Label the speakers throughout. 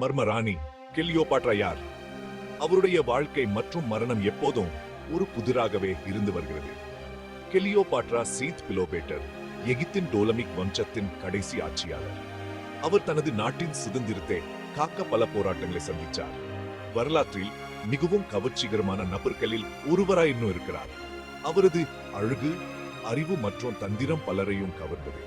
Speaker 1: மர்மராணி கெலியோபாட்ரா யார்? அவருடைய வாழ்க்கை மற்றும் மரணம் எப்போதும் ஒரு புதிராகவே இருந்து வருகிறது. கெலியோபாட்ரா சீத் பிலோபேட்டர் எகிப்தின் டோலமிக் வம்சத்தின் கடைசி ஆட்சியாளர். அவர் தனது நாட்டின் சுதந்திரத்தை காக்க பல போராட்டங்களை சந்தித்தார் வரலாற்றில் மிகவும் கவர்ச்சிகரமான நபர்களில் ஒருவராய் இன்னும் இருக்கிறார். அவரது அழகு அறிவு மற்றும் தந்திரம் பலரையும் கவர்ந்தது.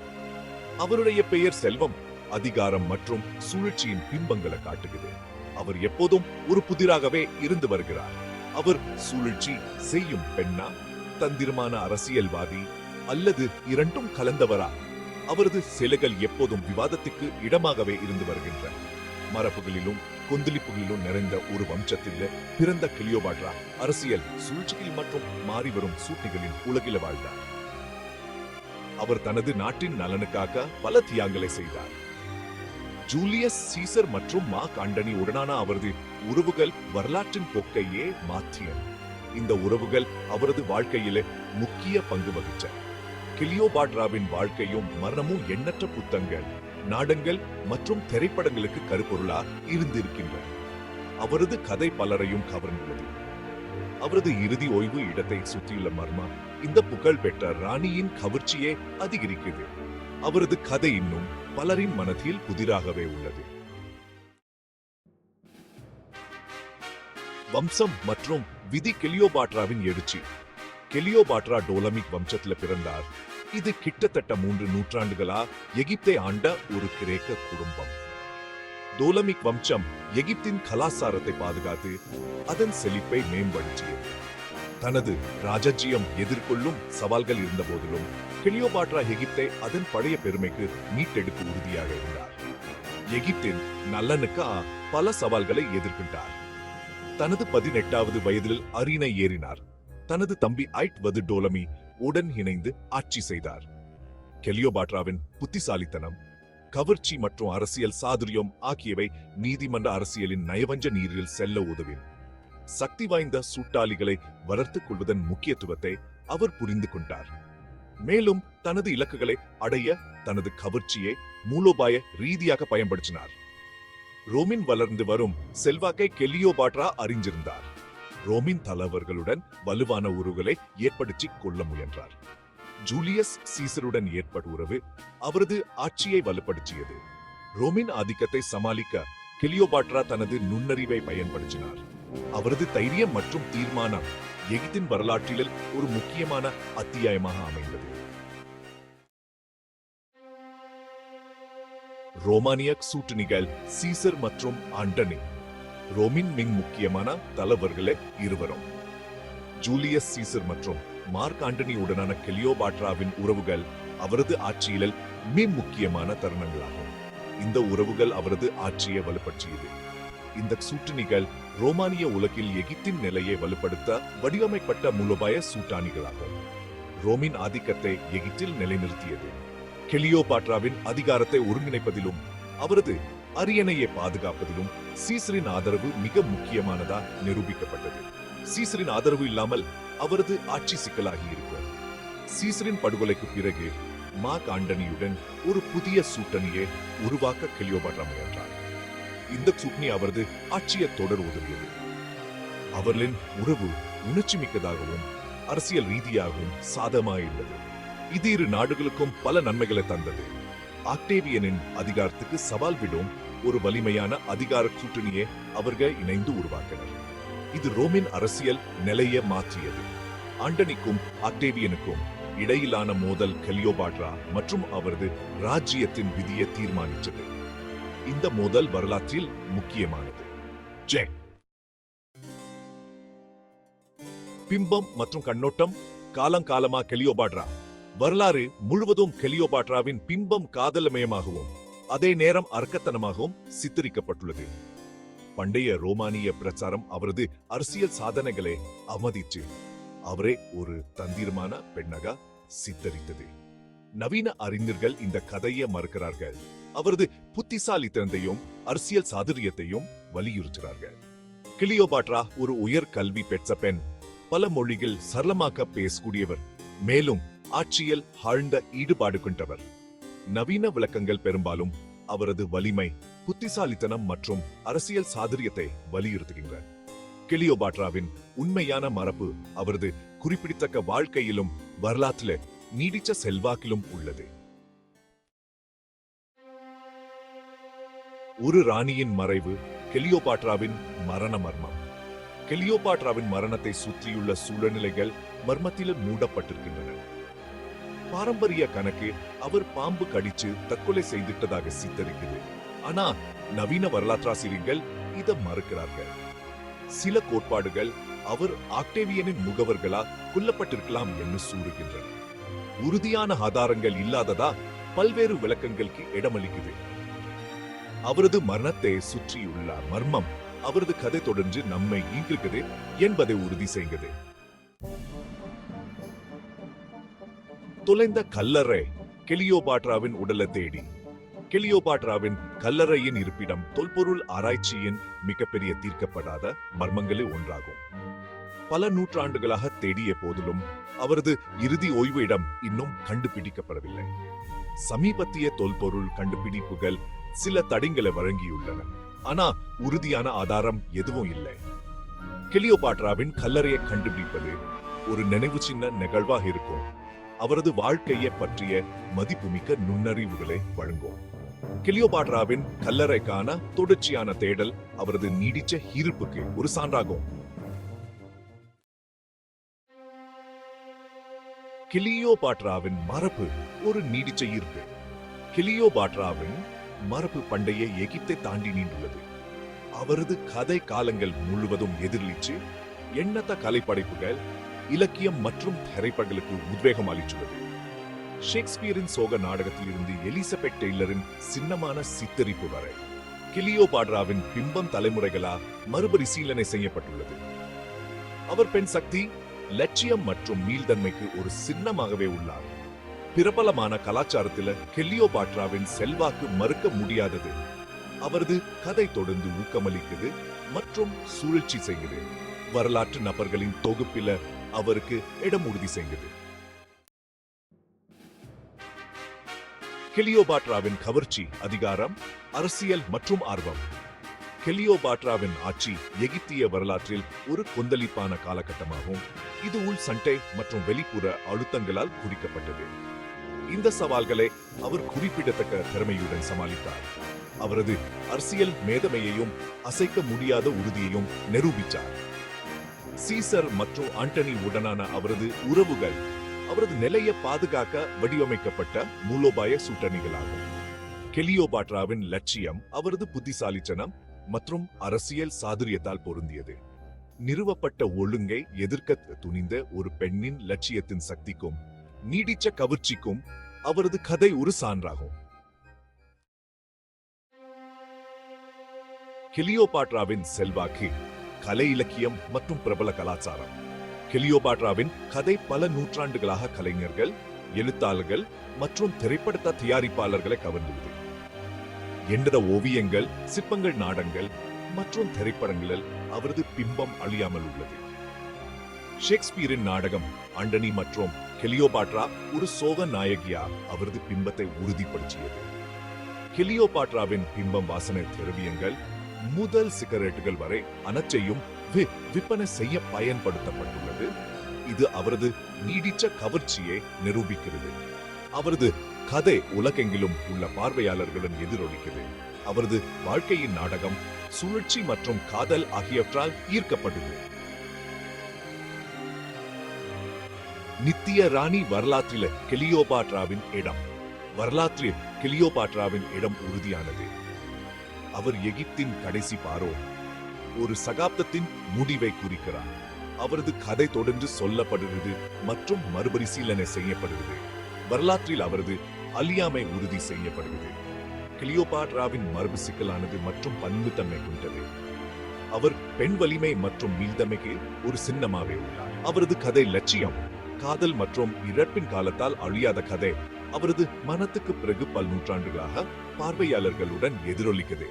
Speaker 1: அவருடைய பெயர் செல்வம் அதிகாரம் மற்றும் சூழ்ச்சியின் பிம்பங்களை காட்டுகிறது. அவர் எப்போதும் ஒரு புதிராகவே இருந்து வருகிறார். அவர் சூழ்ச்சி செய்யும் பெண்ணா? தந்திரமான அரசியல்வாதி அல்லது இரண்டும் கலந்தவரா? அவரது சிலைகள் எப்போதும் விவாதத்துக்கு இடமாகவே இருந்து வருகின்றன. மரபுகளிலும் கொந்தளிப்புகளிலும் நிறைந்த ஒரு வம்சத்தில் பிறந்த கிளியோபாட்ரா அரசியல் சூழ்ச்சிகள் மற்றும் மாறிவரும் சூட்டிகளின் உலகில வாழ்ந்தார். அவர் தனது நாட்டின் நலனுக்காக பல தியாகங்களை செய்தார். ஜூலியஸ் சீசர் மற்றும் மார்க் ஆண்டனி உடனான அவரது உறவுகள் வரலாற்றின் போக்கையே மாற்றியன இந்த உறவுகள் அவரது வாழ்க்கையிலே முக்கிய பங்கு வகிச்ச கிளியோபாட்ராவின் வாழ்க்கையும் மரணமும் எண்ணற்ற புத்தங்கள் நாடங்கள் மற்றும் திரைப்படங்களுக்கு கருப்பொருளா இருந்திருக்கின்றன. அவரது கதை பலரையும் கவர்ந்துள்ளது. அவரது இறுதி ஓய்வு இடத்தை சுற்றியுள்ள மர்மா இந்த புகழ் பெற்ற ராணியின் கவர்ச்சியை அதிகரிக்கிறது. அவரது கதை இன்னும் பலரின் மனதில் புதிராகவே உள்ளது. வம்சம் மற்றும் விதி கெலியோபாட்ராவின் எழுச்சி. கெலியோபாட்ரா டோலமிக் வம்சத்தில் பிறந்தார். இது கிட்டத்தட்ட மூன்று நூற்றாண்டுகளா எகிப்தை ஆண்ட ஒரு கிரேக்க குடும்பம். டோலமிக் வம்சம் எகிப்தின் கலாச்சாரத்தை பாதுகாத்து அதன் செழிப்பை மேம்படுத்தியது. தனது ராஜஜியம் எதிர்கொள்ளும் சவால்கள் இருந்த போதிலும் கிளியோபாட்ரா எகிப்தை அதன் பழைய பெருமைக்கு மீட்டெடுக்க உறுதியாக இருந்தார். எகிப்தின் நல்லனுக்கா பல சவால்களை எதிர்கொண்டார். தனது பதினெட்டாவது வயதில் அரியணை ஏறினார். தனது தம்பி ஐட் வது டோலமி உடன் இணைந்து ஆட்சி செய்தார். கெலியோபாட்ராவின் புத்திசாலித்தனம் கவர்ச்சி மற்றும் அரசியல் சாதுரியம் ஆகியவை நீதிமன்ற அரசியலின் நயவஞ்ச நீரில் செல்ல உதவின. சக்தி வாய்ந்த சூட்டாளிகளை வளர்த்துக் கொள்வதன் முக்கியத்துவத்தை அவர் புரிந்து கொண்டார். மேலும் தனது இலக்குகளை அடைய தனது கவர்ச்சியை மூலோபாய ரீதியாக பயன்படுத்தினார். ரோமின் வளர்ந்து வரும் செல்வாக்கை கெலியோபாட்ரா அறிஞ்சிருந்தார் ரோமின் தலைவர்களுடன் வலுவான உறவுகளை ஏற்படுத்திக் கொள்ள முயன்றார். ஜூலியஸ் சீசருடன் ஏற்பட்ட உறவு அவரது ஆட்சியை வலுப்படுத்தியது. ரோமின் ஆதிக்கத்தை சமாளிக்க கிளியோபாட்ரா தனது நுண்ணறிவை பயன்படுத்தினார். அவரது தைரியம் மற்றும் தீர்மானம் எகிப்தின் வரலாற்றில் ஒரு முக்கியமான அத்தியாயமாக அமைந்தது. ரோமானியக் சூட்டணிகள் சீசர் மற்றும் ஆண்டனி ரோமின் மிக முக்கியமான தலைவர்களே இருவரும். ஜூலியஸ் சீசர் மற்றும் மார்க் ஆண்டனியுடனான கெலியோபாட்ராவின் உறவுகள் அவரது ஆட்சியில் மிக முக்கியமான தருணங்களாகும். இந்த உறவுகள் அவரது ஆட்சியை வலுப்பற்றியது இந்த சூட்டணிகள் ரோமானிய உலகில் எகிப்தின் நிலையை வலுப்படுத்த வடிவமைக்கப்பட்ட மூலோபாய சூட்டாணிகளாகும் ரோமின் ஆதிக்கத்தை எகிப்தில் நிலைநிறுத்தியது. கெலியோபாட்ராவின் அதிகாரத்தை ஒருங்கிணைப்பதிலும் அவரது அரியணையை பாதுகாப்பதிலும் சீசரின் ஆதரவு மிக முக்கியமானதா நிரூபிக்கப்பட்டது. சீசரின் ஆதரவு இல்லாமல் அவரது ஆட்சி சிக்கலாகி இருக்கும் சீசரின் படுகொலைக்கு பிறகு மார்க் ஆண்டனியுடன் ஒரு புதிய சூட்டணியை உருவாக்க கெலியோபாட்ரா முயன்றார். இந்த சுக்னி அவரது ஆட்சியை தொடர் உதவியது. அவர்களின் உறவு உணர்ச்சி மிக்கதாகவும் அரசியல் ரீதியாகவும் சாதமாயுள்ளது இது இரு நாடுகளுக்கும் பல நன்மைகளை தந்தது. ஆக்டேவியனின் அதிகாரத்துக்கு சவால் விடும் ஒரு வலிமையான அதிகார கூட்டணியை அவர்கள் இணைந்து உருவாக்கினர். இது ரோமின் அரசியல் நிலையை மாற்றியது. ஆண்டனிக்கும் ஆக்டேவியனுக்கும் இடையிலான மோதல் கெலியோபாட்ரா மற்றும் அவரது ராஜ்யத்தின் விதியை தீர்மானித்தது. இந்த மோதல் வரலாற்றில் முக்கியமானது. ஜெக் பிம்பம் மற்றும் கண்ணோட்டம் காலங்காலமா கெலியோபாட்ரா. வரலாறு முழுவதும் கெலியோபாட்ராவின் பிம்பம் காதலமயமாகவும் அதே நேரம் அர்க்கத்தனமாகவும் சித்தரிக்கப்பட்டுள்ளது. பண்டைய ரோமானிய பிரச்சாரம் அவரது அரசியல் சாதனைகளை அவமதிச்சு அவரே ஒரு தந்திரமான பெண்ணாக சித்தரித்தது. நவீன அறிஞர்கள் இந்த கதையை மறுக்கிறார்கள். அவரது புத்திசாலித்தனத்தையும் அரசியல் சாதுரியத்தையும் வலியுறுத்துகிறார்கள் கிளியோபாட்ரா ஒரு உயர் கல்வி பெற்ற பெண் பல மொழிகள் சரளமாக பேசக்கூடியவர் மேலும் ஆட்சியில் ஆழ்ந்த ஈடுபாடு கொண்டவர். நவீன விளக்கங்கள் பெரும்பாலும் அவரது வலிமை புத்திசாலித்தனம் மற்றும் அரசியல் சாதுரியத்தை வலியுறுத்துகின்றன. கிளியோபாட்ராவின் உண்மையான மரபு அவரது குறிப்பிடத்தக்க வாழ்க்கையிலும் வரலாற்றில நீடிச்ச செல்வாக்கிலும் உள்ளது. ஒரு ராணியின் மறைவு கெலியோபாட்ராவின் மரண மர்மம். கெலியோபாட்ராவின் மரணத்தை சுற்றியுள்ள சூழ்நிலைகள் மர்மத்தில் மூடப்பட்டிருக்கின்றன. பாரம்பரிய கணக்கு அவர் பாம்பு கடிச்சு தற்கொலை செய்துட்டதாக சித்தரிக்குது ஆனா நவீன வரலாற்றாசிரியர்கள் இதை மறுக்கிறார்கள். சில கோட்பாடுகள் அவர் ஆக்டேவியனின் முகவர்களா கொல்லப்பட்டிருக்கலாம் என்று சூறுகின்றன. உறுதியான ஆதாரங்கள் இல்லாததா பல்வேறு விளக்கங்களுக்கு இடமளிக்குது. அவரது மரணத்தை சுற்றியுள்ள மர்மம் அவரது கதை தொடர்ந்து நம்மை ஈர்க்கிறது என்பதை உறுதி செய்கிறது. தொலைந்த கல்லறை கெலியோபாட்ராவின் உடலை தேடி. கெலியோபாட்ராவின் கல்லறையின் இருப்பிடம் தொல்பொருள் ஆராய்ச்சியின் மிகப்பெரிய தீர்க்கப்படாத மர்மங்களில் ஒன்றாகும். பல நூற்றாண்டுகளாக தேடிய போதிலும் அவரது இறுதி ஓய்வு இடம் இன்னும் கண்டுபிடிக்கப்படவில்லை. சமீபத்திய தொல்பொருள் கண்டுபிடிப்புகள் சில தடங்களை வழங்கியுள்ளன. ஆனா உறுதியான ஆதாரம் எதுவும் இல்லை. கெலியோபாட்ராவின் கல்லறையை கண்டுபிடிப்பது ஒரு நினைவு சின்ன நிகழ்வாக இருக்கும். அவரது வாழ்க்கையை பற்றிய மதிப்புமிக்க நுண்ணறிவுகளை வழங்கும். கிளியோபாட்ராவின் கல்லறைக்கான தொடர்ச்சியான தேடல் அவரது நீடிச்ச ஈர்ப்புக்கு ஒரு சான்றாகும். கிளியோபாட்ராவின் மரபு ஒரு நீடிச்ச ஈர்ப்பு. கிளியோபாட்ராவின் மரபு பண்டைய எகிப்தை தாண்டி நீண்டுள்ளது. அவரது கதை காலங்கள் முழுவதும் எதிரொலிச்சு எண்ணத்த கலைப்படைப்புகள் இலக்கியம் மற்றும் திரைப்படங்களுக்கு உத்வேகம் அளித்துள்ளது. ஷேக்ஸ்பியரின் சோக நாடகத்தில் இருந்து எலிசபெத் டெய்லரின் சின்னமான சித்தரிப்பு வரை கிளியோபாட்ராவின் பிம்பம் தலைமுறைகளா மறுபரிசீலனை செய்யப்பட்டுள்ளது. அவர் பெண் சக்தி லட்சியம் மற்றும் மீள்தன்மைக்கு ஒரு சின்னமாகவே உள்ளார். பிரபலமான கலாச்சாரத்தில கெல்லியோபாட்ராவின் செல்வாக்கு மறுக்க முடியாதது. அவரது கதை தொடர்ந்து ஊக்கமளிக்குது மற்றும் சூழ்ச்சி செய்யுது. வரலாற்று நபர்களின் தொகுப்பில அவருக்கு இடம் உறுதி செய்யுது கெலியோபாட்ராவின் கவர்ச்சி அதிகாரம் அரசியல் மற்றும் ஆர்வம். கெலியோபாட்ராவின் ஆட்சி எகிப்திய வரலாற்றில் ஒரு கொந்தளிப்பான காலகட்டமாகும். இது உள் சண்டை மற்றும் வெளிப்புற அழுத்தங்களால் குறிக்கப்பட்டது. இந்த சவால்களை அவர் குறிப்பிடத்தக்க திறமையுடன் சமாளித்தார். அவரது அரசியல் மேதமையையும் அசைக்க முடியாத உறுதியையும் நிரூபித்தார். சீசர் மற்றும் ஆண்டனி உடனான அவரது உறவுகள் அவரது நிலையை பாதுகாக்க வடிவமைக்கப்பட்ட மூலோபாய சூட்டணிகளாகும். கெலியோபாட்ராவின் லட்சியம் அவரது புத்திசாலித்தனம் மற்றும் அரசியல் சாதுரியத்தால் பொருந்தியது. நிறுவப்பட்ட ஒழுங்கை எதிர்க்க துணிந்த ஒரு பெண்ணின் லட்சியத்தின் சக்திக்கும் நீடிச்ச கவர்ச்சிக்கும் அவரது கதை ஒரு சான்றாகும். கெலியோபாட்ராவின் செல்வாக்கு கலை இலக்கியம் மற்றும் பிரபல கலாச்சாரம். கெலியோபாட்ராவின் கதை பல நூற்றாண்டுகளாக கலைஞர்கள் எழுத்தாளர்கள் மற்றும் திரைப்பட தயாரிப்பாளர்களை கவர்ந்துள்ளது எண்ணிற ஓவியங்கள் சிற்பங்கள் நாடங்கள் மற்றும் திரைப்படங்களில் அவரது பிம்பம் அழியாமல் உள்ளது? ஷேக்ஸ்பியரின் நாடகம் அண்டனி மற்றும் கெலியோபாட்ரா ஒரு சோக நாயகியா அவரது பிம்பத்தை உறுதிப்படுத்தியது. கெலியோபாட்ராவின் பிம்பம் வாசனை திரவியங்கள் முதல் சிகரெட்டுகள் வரை அனைத்தையும் விற்பனை செய்ய பயன்படுத்தப்பட்டுள்ளது. இது அவரது நீடித்த கவர்ச்சியை நிரூபிக்கிறது. அவரது கதை உலகெங்கிலும் உள்ள பார்வையாளர்களுடன் எதிரொலிக்கிறது. அவரது வாழ்க்கையின் நாடகம் சுழற்சி மற்றும் காதல் ஆகியவற்றால் ஈர்க்கப்பட்டது. நித்திய ராணி வரலாற்றில கெலியோபாட்ராவின் இடம். வரலாற்றில் கிளியோபாட்ராவின் இடம் உறுதியானது. அவர் எகிப்தின் கடைசி பாரோ. ஒரு சகாப்தத்தின் முடிவை குறிக்கிறார். அவரது கதை தொடர்ந்து சொல்லப்படுகிறது மற்றும் மறுபரிசீலனை செய்யப்படுகிறது. வரலாற்றில் அவரது அழியாமை உறுதி செய்யப்படுகிறது. கிளியோபாட்ராவின் மரபு சிக்கலானது மற்றும் பன்முத்தன்மை கொண்டது. அவர் பெண் வலிமை மற்றும் மீள்தமைக்கு ஒரு சின்னமாவே உள்ளார். அவரது கதை லட்சியம். காதல் மற்றும் இறப்பின் காலத்தால் அழியாத கதை. அவரது மனத்துக்கு பிறகு பல் நூற்றாண்டுகளாக பார்வையாளர்களுடன் எதிரொலிக்குது.